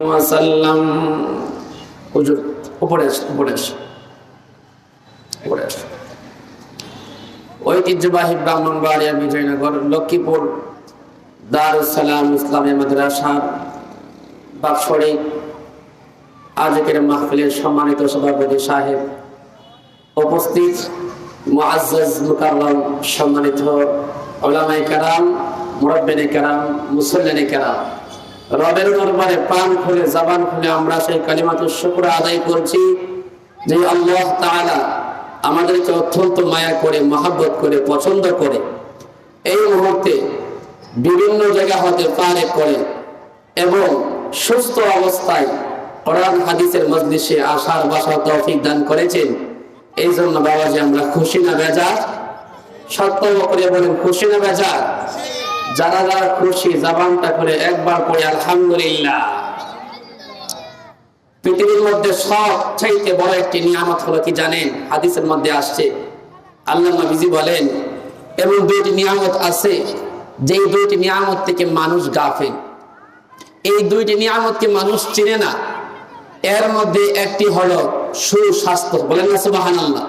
ওয়াসাল্লাম। হুজুর, উপরে ঐতিহ্যবাহী ব্রাহ্মণবাড়িয়া বিজয়নগর, লক্ষ্মীপুর দারুসালাম ইসলামী মাদ্রাসার বাৎসরিক আজকের মাহফিলের সম্মানিত সভাপতি সাহেব উপস্থিত। সম্মানিত ওলামায়ে কেরাম, মুরব্বিনে কেরাম, মুসল্লিনে কেরাম। রবের দরবারে প্রাণ খুলে, জবান খুলে আমরা সেই কালিমাত শুকর আদায় করছি যে আল্লাহ তাআলা আমাদেরকে অত্যন্ত মায়া করে, মহাব্বত করে, পছন্দ করে। এই মুহূর্তে বিভিন্ন জায়গা হতে পারে করে এবং সুস্থ অবস্থায় কোরআন, হাদিসের মজলিসে আসার বাসা তৌফিক দান করেছেন। এই জন্য বাবাজি, আমরা খুশি না বেজা সত্য করে বলেন, খুশি না বেজা যারা যারা খুশি জাবানটা করে একবার পড়ে, আলহামদুলিল্লাহ। পৃথিবীর মধ্যে সব চাইতে বড় একটি নিয়ামত হলো কি জানেন? হাদিসের মধ্যে আসছে। আল্লাহ নবীজি বলেন, এমন দুইটি নিয়ামত আছে, যেই দুইটি নিয়ামত থেকে মানুষ গাফেল। এই দুইটি নিয়ামতকে মানুষ চিনে না। এর মধ্যে একটি হলো সুস্বাস্থ্য। বলেন না সুবাহান আল্লাহ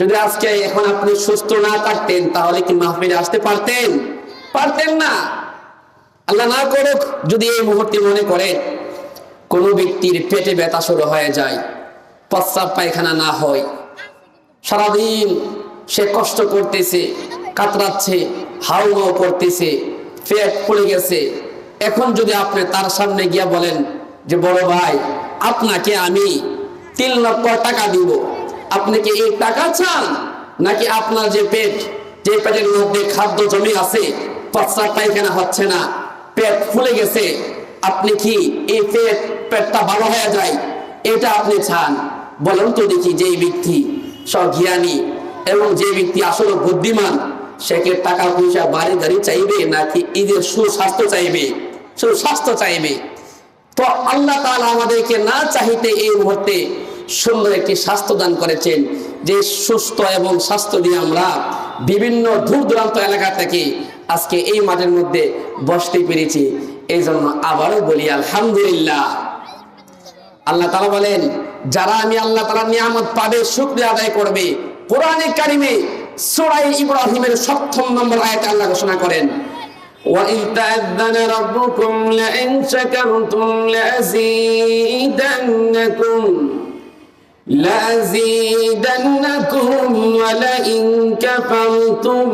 যদি আজকে এখন আপনি সুস্থ না থাকতেন, তাহলে কি মাহফিলে আসতে পারতেন? পারতেন না। আল্লাহ না করুক, যদি এই মুহূর্তে মনে করেন কোনো ব্যক্তির পেটে ব্যথা শুরু হয়ে যায়, প্রস্রাব পায়খানা না হয়, সারাদিন সে কষ্ট করতেছে, কাতরাচ্ছে হাউ মাউ করতেছে, পেট পড়ে গেছে। এখন যদি আপনি তার সামনে গিয়া বলেন যে, বড় ভাই, আপনাকে আমি তিন লক্ষ টাকা দিব। আপনি কি এই টাকা চান? নাকি আপনার যে পেট, যে পেটের মধ্যে খাদ্য জমি আছে প্রস্রাব পায়খানা হচ্ছে না। পেট ফুলে গেছে। আপনি কি এই পেট পেটটা ভালো হয়ে যায়? এটা আপনি চান। বলেন তো দেখি যে ব্যক্তি স্বজ্ঞানী এবং যে ব্যক্তি আসলে বুদ্ধিমান, সে কি টাকা পয়সা বাড়ি গাড়ি চাইবে নাকি ঈদের সুস্বাস্থ্য চাইবে? সুস্বাস্থ্য চাইবে। তো আল্লাহ তাআলা আমাদেরকে না চাইতে এই মুহূর্তে সুন্দর একটি স্বাস্থ্য দান করেছেন। যে সুস্থ এবং স্বাস্থ্য দিয়ে আমরা বিভিন্ন দূর দূরান্ত এলাকা থেকে আজকে এই মাঠের মধ্যে বসতে পেরেছি এই জন্য আবারও বলি আলহামদুলিল্লাহ আল্লাহ তালা বলেন যারা আমি আল্লাহ তালা নিয়ামত পাবে শুক্রিয়া আদায় করবে কোরআনে কারিমে সুরাই ইব্রাহিমের সপ্তম নম্বর আয়াতে আল্লাহ ঘোষণা করেন وإذ تأذن ربكم لئن شكرتم لأزيدنكم لأزيدنكم ولئن كفرتم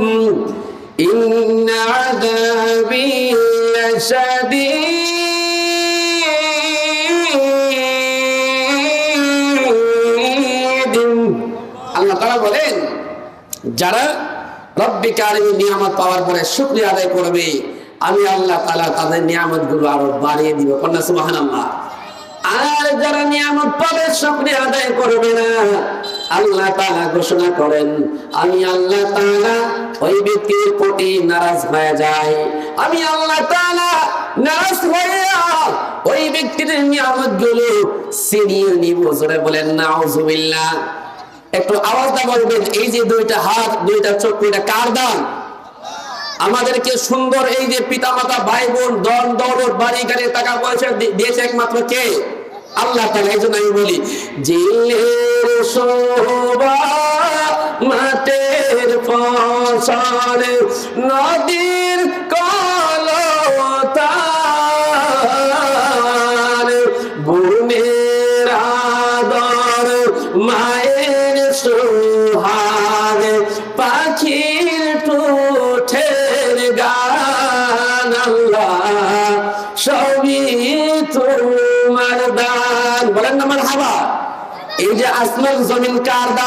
إن عذابي لشديد আল্লাহ তারা বলেন যারা রব্বি কারিমি নিয়ামত পাওয়ার পরে শুক্রিয়া আদায় করবে আমি আল্লাহ তালা তাদের নিয়ামত গুলো আরো বাড়িয়ে দিব কন্যা সুবাহান আল্লাহ আর যারা নিয়ামত পাবে শুক্রিয়া আদায় করবে না আল্লাহ তাআলা ঘোষণা করেন আমি আল্লাহ তাআলা ওই ব্যক্তির প্রতি নারাজ হয়ে যায়। আমি আল্লাহ নারাজ হইয়া ওই ব্যক্তির নিয়ামতগুলো নিব। জোরে বলেন একটু আওয়াজটা বলবেন, এই যে দুইটা হাত, দুইটা দুইটা কার দান আমাদেরকে সুন্দর এই যে পিতা মাতা ভাই বোন দন, দৌলত, বাড়ি, গাড়ি, টাকা পয়সা দিয়েছে একমাত্র কে? আল্লাহ তালা এই জন্য আমি বলি শোভা মাটের ফসল নদীর কলতার বোনের আদর, মায়ের সোহাগ, পাখির টুঠের গান আল্লাহ, সবই তোমার দান। বলেন আমার হাবা এই যে আসমান জমিন কার দান?